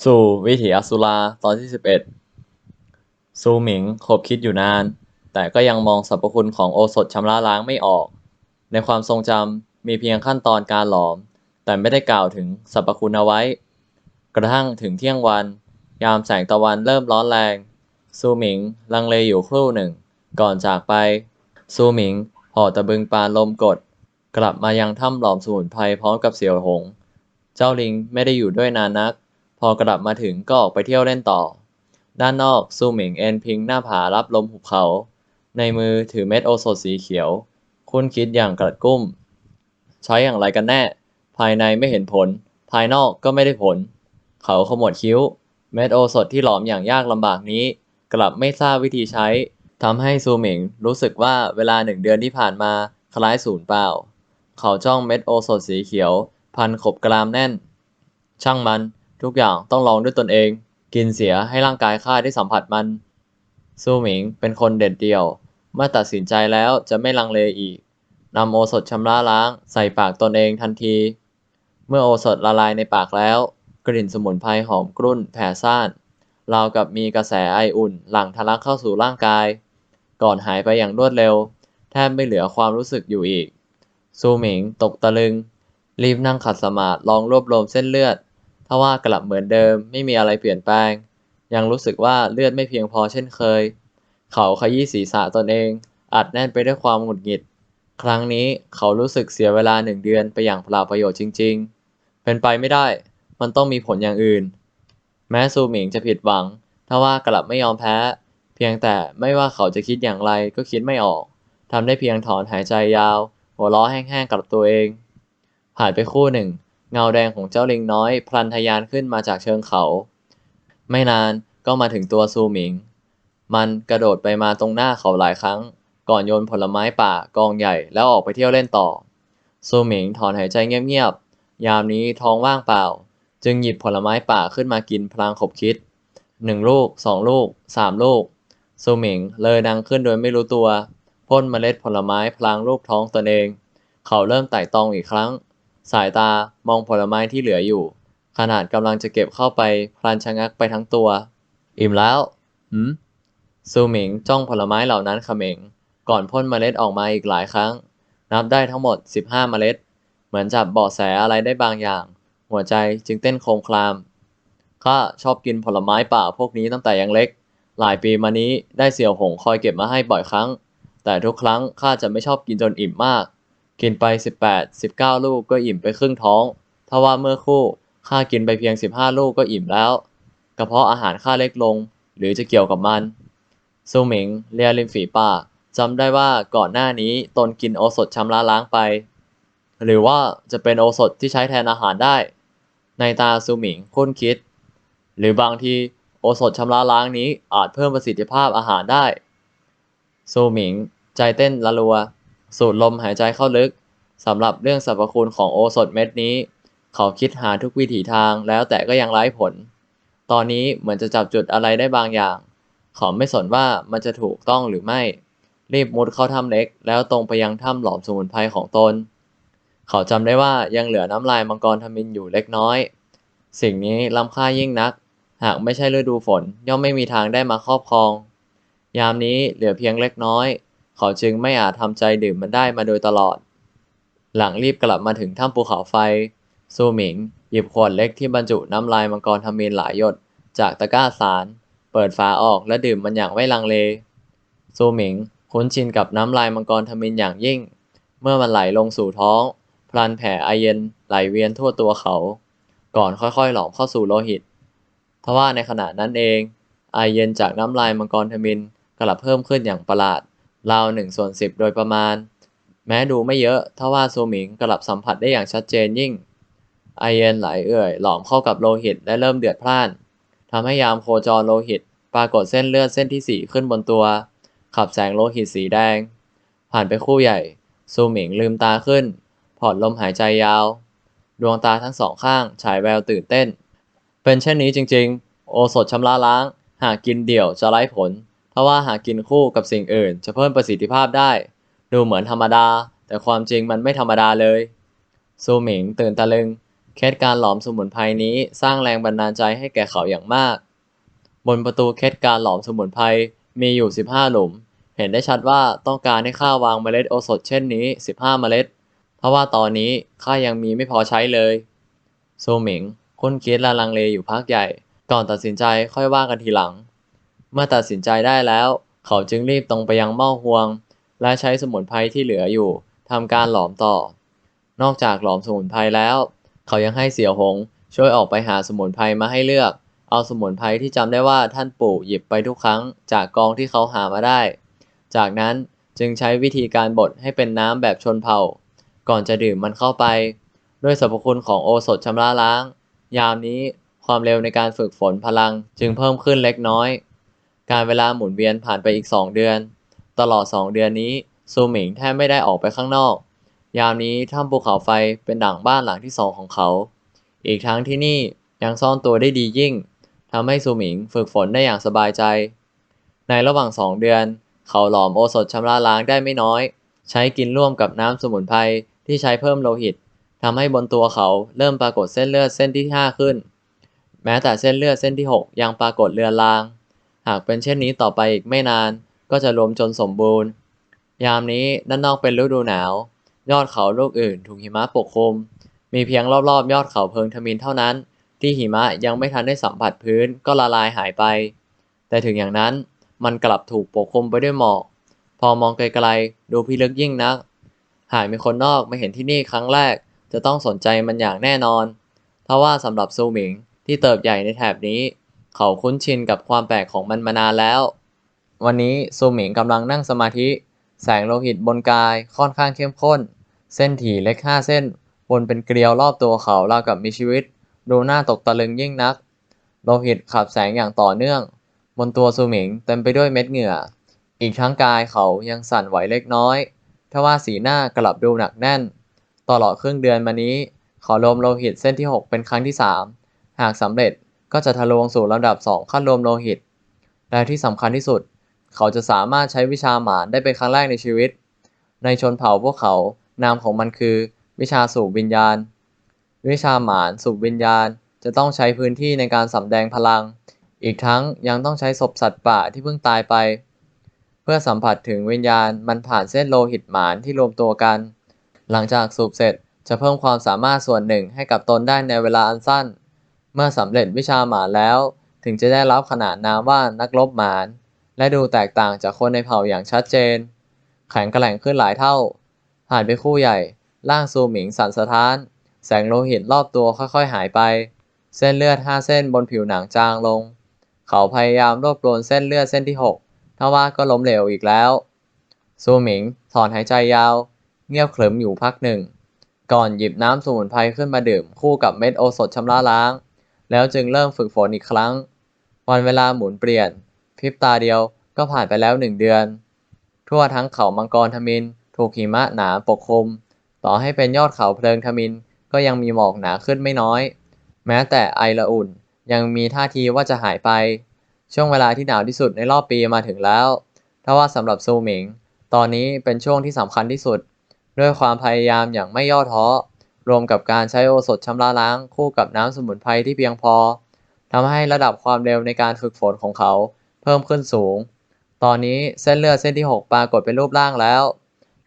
สู่วิถีอสุราตอนที่สิบเอ็ดซูหมิงคบคิดอยู่นาน แต่ก็ยังมองสรรพคุณของโอสถชำระล้างไม่ออก ในความทรงจำมีเพียงขั้นตอนการหลอม แต่ไม่ได้กล่าวถึงสรรพคุณเอาไว้ กระทั่งถึงเที่ยงวัน ยามแสงตะวันเริ่มร้อนแรง ซูหมิงลังเลอยู่ครู่หนึ่ง ก่อนจากไป ซูหมิงห่อตะบึงปานลมกด กลับมายังถ้ำหลอมสมุนไพรพร้อมกับเสี่ยวหง เจ้าลิงไม่ได้อยู่ด้วยนานนัก พอกลับมาถึงก็ออกไปเที่ยวเล่นต่อ ด้านนอกซูหมิงเอนพิงหน้าผารับลมหุบเขา ในมือถือเม็ดโอสถสีเขียว คุ้นคิดอย่างกระกุ้ม ใช้อย่างไรกันแน่ ภายในไม่เห็นผล ภายนอกก็ไม่ได้ผล เขาขมวดคิ้ว เม็ดโอสถที่หลอมอย่างยากลำบากนี้ กลับไม่ทราบวิธีใช้ทำให้ซูหมิงรู้สึกว่าเวลาหนึ่งเดือนที่ผ่านมาคล้ายสูญเปล่า เขาจ้องเม็ดโอสถสีเขียว พันขบกรามแน่น ช่างมัน ทุกอย่างต้องลองด้วยตนเอง กินเสียให้ร่างกายข้าได้สัมผัสมัน ซูหมิงเป็นคนเด็ดเดี่ยว เมื่อตัดสินใจแล้วจะไม่ลังเลอีกนำโอสถชำระล้างใส่ปากตนเองทันที เมื่อโอสถละลายในปากแล้ว กลิ่นสมุนไพรหอมกรุ่นแผ่ซ่านราวกับมีกระแสไออุ่นหลั่งทะลักเข้าสู่ร่างกาย ก่อนหายไปอย่างรวดเร็ว แทบไม่เหลือความรู้สึกอยู่อีก ซูหมิงตกตะลึง รีบนั่งขัดสมาธิลองรวบรวมเส้นเลือด ทว่ากลับเหมือนเดิมไม่มีอะไรเปลี่ยนแปลง ยังรู้สึกว่าเลือดไม่เพียงพอเช่นเคย เขาขยี้ศีรษะตนเอง อัดแน่นไปด้วยความหงุดหงิด ครั้งนี้เขารู้สึกเสียเวลาหนึ่งเดือนไปอย่างเปล่าประโยชน์จริง ๆ เป็นไปไม่ได้ มันต้องมีผลอย่างอื่น แม้ซูหมิงจะผิดหวังทว่ากลับไม่ยอมแพ้ เพียงแต่ไม่ว่าเขาจะคิดอย่างไรก็คิดไม่ออกทำได้เพียงถอนหายใจยาว หัวเราะแห้งๆกับตัวเอง ผ่านไปคู่หนึ่ง เงาแดงของเจ้าลิงน้อย พลันทะยานขึ้นมาจากเชิงเขา ไม่นานก็มาถึงตัวซูหมิง มันกระโดดไปมาตรงหน้าเขาหลายครั้ง ก่อนโยนผลไม้ป่ากองใหญ่แล้วออกไปเที่ยวเล่นต่อ ซูหมิงถอนหายใจเงียบๆ ยามนี้ท้องว่างเปล่า จึงหยิบผลไม้ป่าขึ้นมากินพลางขบคิดหนึ่งลูกสองลูกสามลูกซูหมิงเลยดังขึ้นโดยไม่รู้ตัวพ่นเมล็ดผลไม้พลางรูปท้องตนเอง เขาเริ่มไต่ตองอีกครั้ง สายตามองผลไม้ที่เหลืออยู่ ขนาดกำลังจะเก็บเข้าไปพลันชะงักไปทั้งตัว อิ่มแล้วหืมซูหมิงจ้องผลไม้เหล่านั้นเขม็ง ก่อนพ่นเมล็ดออกมาอีกหลายครั้ง นับได้ทั้งหมด 15 เมล็ด เหมือนจับเบาะแสอะไรได้บางอย่าง หัวใจจึงเต้นโครมครามข้าชอบกินผลไม้ป่าพวกนี้ตั้งแต่ยังเล็ก หลายปีมานี้ได้เสี่ยวหงคอยเก็บมาให้บ่อยครั้ง แต่ทุกครั้งข้าจะไม่ชอบกินจนอิ่มมาก กินไป 18 19 ลูกก็อิ่มไปครึ่งท้องทว่าเมื่อคู่ข้ากินไปเพียง 15 ลูกก็อิ่มแล้ว กระเพาะอาหารข้าเล็กลง หรือจะเกี่ยวกับมันซูหมิงเลียริมฝีปากจำได้ว่าก่อนหน้านี้ตนกินโอสถชำระล้างไป หรือว่าจะเป็นโอสถที่ใช้แทนอาหารได้ ในตาซูหมิงคุ้นคิด หรือบางทีโอสถชำระล้างนี้อาจเพิ่มประสิทธิภาพอาหารได้ซูหมิงใจเต้นละรัว สูดลมหายใจเข้าลึกสำหรับเรื่องสรรพคุณของโอสถเม็ดนี้ เขาคิดหาทุกวิถีทางแล้วแต่ก็ยังไร้ผล ตอนนี้เหมือนจะจับจุดอะไรได้บางอย่าง เขาไม่สนว่ามันจะถูกต้องหรือไม่ รีบมุดเข้าถ้ำเล็ก แล้วตรงไปยังถ้ำหลอมสมุนไพรของตน เขาจำได้ว่ายังเหลือน้ำลายมังกรทมินอยู่เล็กน้อย สิ่งนี้ล้ำค่ายิ่งนัก หากไม่ใช่ฤดูฝนย่อมไม่มีทางได้มาครอบครอง ยามนี้เหลือเพียงเล็กน้อย เขาจึงไม่อาจทำใจดื่มมันได้มาโดยตลอด หลังรีบกลับมาถึงถ้ำภูเขาไฟ ซูหมิง หยิบขวดเล็กที่บรรจุน้ำลายมังกรทมินหลายหยด จากตะกร้าสาร เปิดฝาออกและดื่มมันอย่างไม่ลังเล ซูหมิงคุ้นชินกับน้ำลายมังกรทมินอย่างยิ่ง เมื่อมันไหลลงสู่ท้อง พลันแผ่ไอเย็นไหลเวียนทั่วตัวเขา ก่อนค่อยๆ หลอมเข้าสู่โลหิตทว่าในขณะนั้นเองไอเย็นจากน้ำลายมังกรทมินกลับเพิ่มขึ้นอย่างประหลาด ราวหนึ่งส่วนสิบโดยประมาณ แม้ดูไม่เยอะทว่าซูหมิงกลับสัมผัสได้อย่างชัดเจนยิ่ง ไอเย็นไหลเอื่อย หลอมเข้ากับโลหิตและเริ่มเดือดพล่านทำให้ยามโคจรโลหิต ปรากฏเส้นเลือดเส้นที่สี่ขึ้นบนตัว ขับแสงโลหิตสีแดง ผ่านไปคู่ใหญ่ ซูหมิงลืมตาขึ้นผ่อนลมหายใจยาว ดวงตาทั้งสองข้างฉายแววตื่นเต้น เป็นเช่นนี้จริง ๆ โอสถชำระล้าง หากกินเดี่ยวจะไร้ผล ทว่าหากกินคู่กับสิ่งอื่น จะเพิ่มประสิทธิภาพได้ ดูเหมือนธรรมดา แต่ความจริงมันไม่ธรรมดาเลยซูหมิงตื่นตะลึง เคล็ดการหลอมสมุนไพรนี้สร้างแรงบันดาลใจให้แก่เขาอย่างมาก บนประตูเคล็ดการหลอมสมุนไพรมีอยู่ 15 หลุม เห็นได้ชัดว่าต้องการให้ข้าวางเมล็ดโอสถเช่นนี้ 15 เมล็ด เพราะว่าตอนนี้ข้ายังมีไม่พอใช้เลยซูหมิงคุ้นคิดและลังเลอยู่พักใหญ่ ก่อนตัดสินใจค่อยว่ากันทีหลัง เมื่อตัดสินใจได้แล้ว เขาจึงรีบตรงไปยังหม้อฮวง และใช้สมุนไพรที่เหลืออยู่ทำการหลอมต่อ นอกจากหลอมสมุนไพรแล้ว เขายังให้เสี่ยวหงช่วยออกไปหาสมุนไพรมาให้เลือก เอาสมุนไพรที่จำได้ว่าท่านปู่หยิบไปทุกครั้ง จากกองที่เขาหามาได้ จากนั้นจึงใช้วิธีการบดให้เป็นน้ำแบบชนเผ่า ก่อนจะดื่มมันเข้าไป ด้วยสรรพคุณของโอสถชำระล้าง ยามนี้ความเร็วในการฝึกฝนพลังจึงเพิ่มขึ้นเล็กน้อย การเวลาหมุนเวียนผ่านไปอีก2เดือน ตลอด2เดือนนี้ซูหมิงแทบไม่ได้ออกไปข้างนอก ยามนี้ถ้ำภูเขาไฟเป็นดั่งบ้านหลังที่สองของเขา อีกทั้งที่นี่ยังซ่อนตัวได้ดียิ่งทำให้ซูหมิงฝึกฝนได้อย่างสบายใจ ในระหว่าง2เดือน เขาหลอมโอสถชำระล้างได้ไม่น้อย ใช้กินร่วมกับน้ำสมุนไพรที่ใช้เพิ่มโลหิตทำให้บนตัวเขาเริ่มปรากฏเส้นเลือดเส้นที่ 5 ขึ้น แม้แต่เส้นเลือดเส้นที่ 6 ยังปรากฏเลือนลาง หากเป็นเช่นนี้ต่อไปอีกไม่นานก็จะรวมจนสมบูรณ์ ยามนี้ด้านนอกเป็นฤดูหนาว ยอดเขาลูกอื่นถูกหิมะปกคลุม มีเพียงรอบๆ ยอดเขาเพิงทมินเท่านั้น ที่หิมะยังไม่ทันได้สัมผัสพื้นก็ละลายหายไป แต่ถึงอย่างนั้นมันกลับถูกปกคลุมไปด้วยหมอก พอมองไกลๆ ดูพิลึกยิ่งนัก หากมีคนนอกมาเห็นที่นี่ครั้งแรก จะต้องสนใจมันอย่างแน่นอนเพราะว่าสำหรับซูหมิงที่เติบใหญ่ในแถบนี้ เขาคุ้นชินกับความแปลกของมันมานานแล้ว วันนี้ซูหมิงกำลังนั่งสมาธิ แสงโลหิตบนกายค่อนข้างเข้มข้น เส้นถี่เล็กห้าเส้นวนเป็นเกลียวรอบตัวเขาราวกับมีชีวิต ดูหน่าตกตะลึงยิ่งนัก โลหิตขับแสงอย่างต่อเนื่อง บนตัวซูหมิงเต็มไปด้วยเม็ดเหงื่อ อีกทั้งกายเขายังสั่นไหวเล็กน้อยทว่าสีหน้ากลับดูหนักแน่น ตลอดครึ่งเดือนมานี้เขารวมโลหิตเส้นที่ 6 เป็นครั้งที่ 3 หากสำเร็จ ก็จะทะลวงสู่ลำดับ 2 ขั้นรวมโลหิต และที่สำคัญที่สุด เขาจะสามารถใช้วิชาหมานได้เป็นครั้งแรกในชีวิต ในชนเผ่าพวกเขา นามของมันคือ วิชาสูบวิญญาณ วิชาหมานสูบวิญญาณ จะต้องใช้พื้นที่ในการสำแดงพลัง อีกทั้งยังต้องใช้ศพสัตว์ป่าที่เพิ่งตายไป เพื่อสัมผัสถึงวิญญาณมันผ่านเส้นโลหิตหมานที่รวมตัวกัน หลังจากสูบเสร็จจะเพิ่มความสามารถส่วนหนึ่งให้กับตนได้ในเวลาอันสั้น เมื่อสำเร็จวิชาหมานแล้ว ถึงจะได้รับขนานนามว่านักรบหมานและดูแตกต่างจากคนในเผ่าอย่างชัดเจน แข็งแกร่งขึ้นหลายเท่า ผ่านไปคู่ใหญ่ ร่างซูหมิงสั่นสะท้าน แสงโลหิตรอบตัวค่อยๆหายไป เส้นเลือดห้าเส้นบนผิวหนังจางลง เขาพยายามรวบรวมเส้นเลือดเส้นที่หกทว่าก็ล้มเหลวอีกแล้ว ซูหมิงถอนหายใจยาว เงียบขรึมอยู่พักหนึ่ง ก่อนหยิบน้ำสมุนไพรขึ้นมาดื่มคู่กับเม็ดโอสถชำระล้าง แล้วจึงเริ่มฝึกฝนอีกครั้ง วันเวลาหมุนเปลี่ยน พริบตาเดียวก็ผ่านไปแล้วหนึ่งเดือน ทั่วทั้งเขามังกรทมิน ถูกหิมะหนาปกคลุม ต่อให้เป็นยอดเขาเพลิงทมิน ก็ยังมีหมอกหนาขึ้นไม่น้อย แม้แต่ไอละอุ่นยังมีท่าทีว่าจะหายไป ช่วงเวลาที่หนาวที่สุดในรอบปีมาถึงแล้วทว่าสำหรับซูหมิง ตอนนี้เป็นช่วงที่สำคัญที่สุด ด้วยความพยายามอย่างไม่ย่อท้อ รวมกับการใช้โอสถชำระล้างคู่กับน้ำสมุนไพรที่เพียงพอทำให้ระดับความเร็วในการฝึกฝนของเขาเพิ่มขึ้นสูง ตอนนี้เส้นเลือดเส้นที่ 6 ปรากฏเป็นรูปร่างแล้ว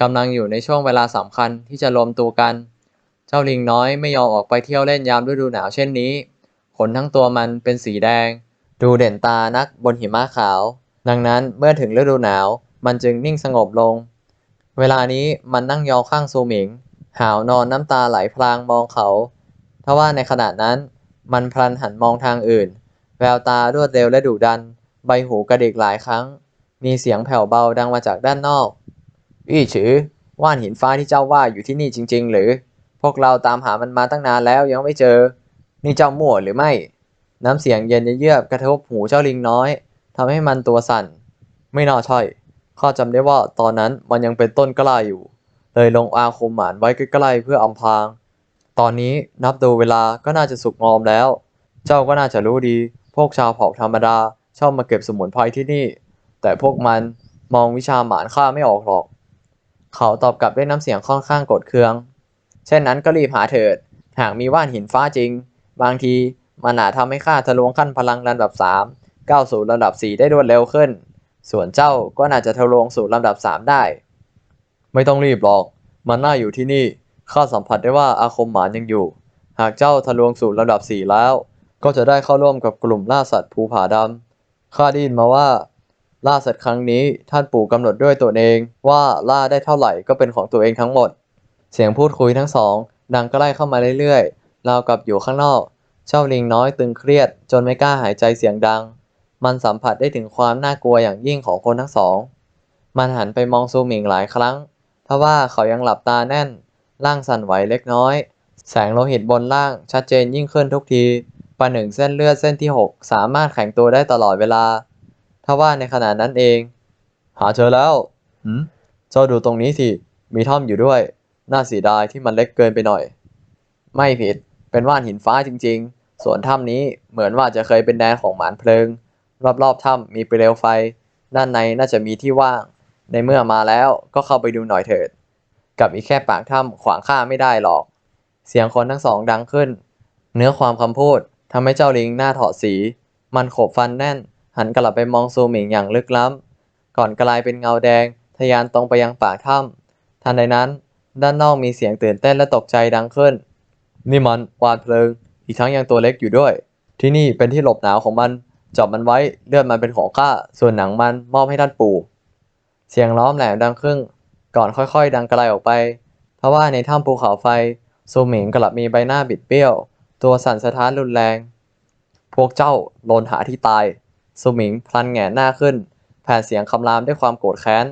กำลังอยู่ในช่วงเวลาสำคัญที่จะรวมตัวกัน เจ้าลิงน้อยไม่ยอมออกไปเที่ยวเล่นยามฤดูหนาวเช่นนี้ ขนทั้งตัวมันเป็นสีแดง ดูเด่นตานักบนหิมะขาว ดังนั้นเมื่อถึงฤดูหนาวมันจึงนิ่งสงบลง เวลานี้มันนั่งยองข้างซูหมิง หาวนอนน้ำตาไหลพลางมองเขา ทว่าในขณะนั้น มันพลันหันมองทางอื่น แววตารวดเร็วและดุดัน ใบหูกระดิกหลายครั้ง มีเสียงแผ่วเบาดังมาจากด้านนอกอี้ฉือว่านหินฟ้าที่เจ้าว่าอยู่ที่นี่จริง ๆ หรือ พวกเราตามหามันมาตั้งนานแล้วยังไม่เจอ นี่เจ้ามั่วหรือไม่ น้ำเสียงเย็นเยือกกระทบหูเจ้าลิงน้อยทำให้มันตัวสั่น ไม่น่าใช่ข้าจำได้ว่าตอนนั้นมันยังเป็นต้นกล้าอยู่ เลยลงอาคมหมานไว้ใกล้ๆเพื่ออำพราง ตอนนี้นับดูเวลาก็น่าจะสุกงอมแล้ว เจ้าก็น่าจะรู้ดี พวกชาวเผ่าธรรมดาชอบมาเก็บสมุนไพรที่นี่ แต่พวกมันมองวิชาหมานข้าไม่ออกหรอก เขาตอบกลับด้วยน้ำเสียงค่อนข้างกรธเคือง เช่นนั้นก็รีบหาเถิด หากมีว่านหินฟ้าจริง บางทีมันอาจทำให้ข้าทะลวงขั้นพลังระดับสามก้าวสู่ระดับสี่ได้รวดเร็วขึ้น ส่วนเจ้าก็น่าจะทะลวงสู่ลำดับสามได้ ไม่ต้องรีบหรอก มันน่าอยู่ที่นี่ ข้าสัมผัสได้ว่าอาคมหมานยังอยู่ หากเจ้าทะลวงสู่ระดับสี่แล้ว ก็จะได้เข้าร่วมกับกลุ่มล่าสัตว์ภูผาดำข้าได้ยินมาว่า ล่าสัตว์ครั้งนี้ท่านปู่กำหนดด้วยตัวเองว่าล่าได้เท่าไหร่ก็เป็นของตัวเองทั้งหมด เสียงพูดคุยทั้งสองดังใกล้เข้ามาเรื่อยๆราวกับอยู่ข้างนอก เจ้าลิงน้อยตึงเครียด จนไม่กล้าหายใจเสียงดัง มันสัมผัสได้ถึงความน่ากลัวอย่างยิ่งของคนทั้งสอง มันหันไปมองซูหมิงหลายครั้ง ทว่าเขายังหลับตาแน่น ร่างสั่นไหวเล็กน้อย แสงโลหิตบนร่างชัดเจนยิ่งขึ้นทุกทีประหนึ่งเส้นเลือดเส้นที่6สามารถแข็งตัวได้ตลอดเวลา ทว่าในขณะนั้นเอง หาเจอแล้วหืมเจ้าดูตรงนี้สิ มีถ้ำอยู่ด้วย น่าเสียดายที่มันเล็กเกินไปหน่อย ไม่ผิด เป็นว่านหินฟ้าจริง ๆ ส่วนถ้ำนี้เหมือนว่าจะเคยเป็นแดนของหมานเพลิง รอบๆถ้ำมีเปลวไฟ ด้านในน่าจะมีที่ว่าง ในเมื่อมาแล้วก็เข้าไปดูหน่อยเถิด กับอีกแค่ปากถ้ำขวางข้าไม่ได้หรอก เสียงคนทั้งสองดังขึ้น เนื้อความคำพูดทำให้เจ้าลิงหน้าถอดสี มันขบฟันแน่น หันกลับไปมองซูหมิงอย่างลึกล้ำ ก่อนกลายเป็นเงาแดง ทะยานตรงไปยังปากถ้ำทันใดนั้น ด้านนอกมีเสียงตื่นเต้นและตกใจดังขึ้น นี่มันวานเพลิง อีกทั้งยังตัวเล็กอยู่ด้วย ที่นี่เป็นที่หลบหนาวของมัน จับมันไว้เลือดมันเป็นของข้า ส่วนหนังมันมอบให้ท่านปู่ เสียงล้อมแหลมดังขึ้นก่อนค่อยๆ ดังไกลออกไป เพราะว่าในถ้ำภูเขาไฟซูหมิงกลับมีใบหน้าบิดเบี้ยว ตัวสั่นสะท้านรุนแรง พวกเจ้าโลนหาที่ตายซูหมิงพลันแหงนหน้าขึ้น แผ่เสียงคำรามด้วยความโกรธแค้น